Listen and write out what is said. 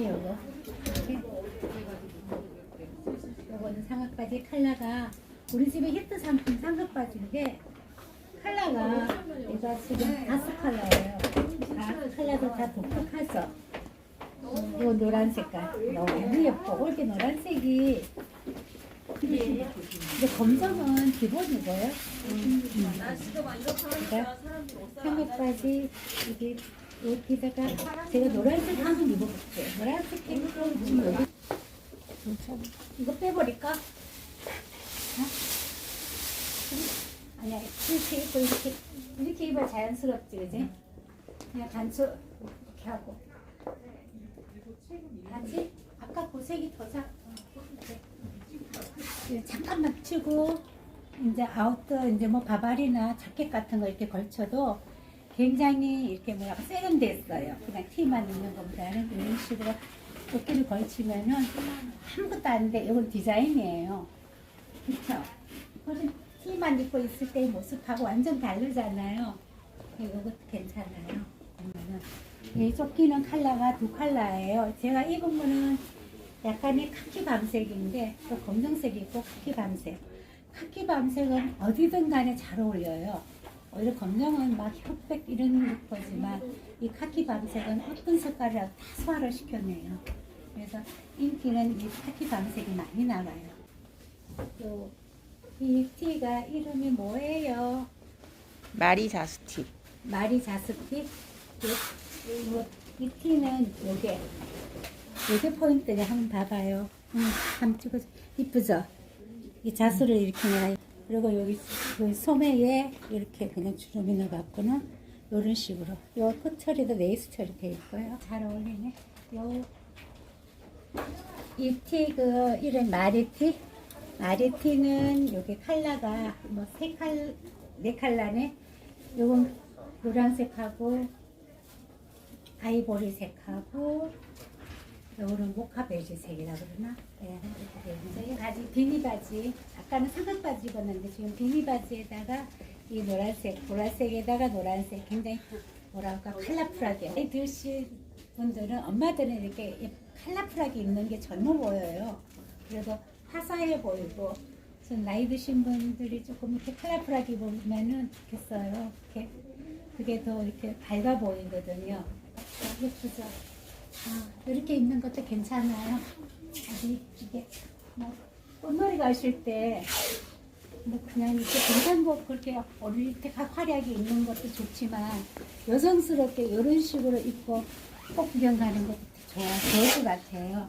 바지 요거 요거는 상악바지 칼라가 우리 집에 히트 상품 상급바지인데 칼라가 이거 지금 다섯 칼라예요. 다 칼라도 다 독특하죠. 음, 이 노란 색깔. 너무 예뻐. 올게 노란색이. 근데 검정은 기본이고요. 음. 그러니까 삼각바지 이게 여기다가 제가 노란색 한번 입어볼게요. 노란색 입고 지금 여기 이거 빼버릴까? 어? 아니야 이렇게 입고 이렇게 이렇게 입어야 자연스럽지 그지? 그냥 단추 이렇게 하고 하지? 아까 그 색이 더 작. 이제 잠깐만 치고 이제 아웃도어 이제 뭐 바바리나 자켓 같은 거 이렇게 걸쳐도 굉장히 이렇게 뭐야 세련됐어요. 그냥 티만 있는 것보다는 이런 식으로 어깨를 걸치면은 아무것도 아닌데 이건 디자인이에요. 그렇죠? 티만 입고 있을 때의 모습하고 완전 다르잖아요. 이것도 괜찮아요. 보면은 이 조끼는 컬러가 두 컬러예요. 제가 입은 거는 약간의 카키 밤색인데 또 검정색이 있고 카키 밤색. 카키 밤색은 어디든 간에 잘 어울려요. 오히려 검정은 막 흑백 이런 거지만 이 카키 밤색은 어떤 색깔이라도 다 소화를 시켜내요. 그래서 인기는 이 카키 밤색이 많이 나가요. 또이 티가 이름이 뭐예요? 마리 자스티. 마리 자스티? 요, 이 티는 요게 요게 포인트를 한번 봐봐요. 음, 한번 찍어서 이쁘죠? 이 자수를 이렇게 놔요. 그리고 여기 그 소매에 이렇게 그냥 주름이 넣어갖고는 이런 식으로 요 끝처리도 레이스 처리 돼 있고요. 잘 어울리네. 요 이 티 그 이름 마리티 마리티는 여기 컬러가 뭐 세 칼네 컬러네. 요건 노란색하고 아이보리색하고 요거는 모카 베이지색이라 그러나? 네, 이렇게 바지 비니 바지. 아까는 삼각 바지 입었는데 지금 비니 바지에다가 이 노란색 보라색에다가 노란색 굉장히 뭐랄까 컬러풀하게. 드실 분들은 엄마들은 이렇게 예- 컬러풀하게 입는 게 젊어 보여요. 그래도 화사해 보이고 좀 나이 드신 분들이 조금 이렇게 컬러풀하게 입으면은 좋겠어요. 이렇게. 그게 더 이렇게 밝아 보이거든요. 예쁘죠 아, 이렇게 입는 것도 괜찮아요. 아직 이게 뭐 꽃놀이 가실 때 뭐 그냥 이렇게 등산복 그렇게 어릴 때 화려하게 입는 것도 좋지만 여성스럽게 이런 식으로 입고 꽃 구경 가는 것도 좋아 좋을 것 같아요.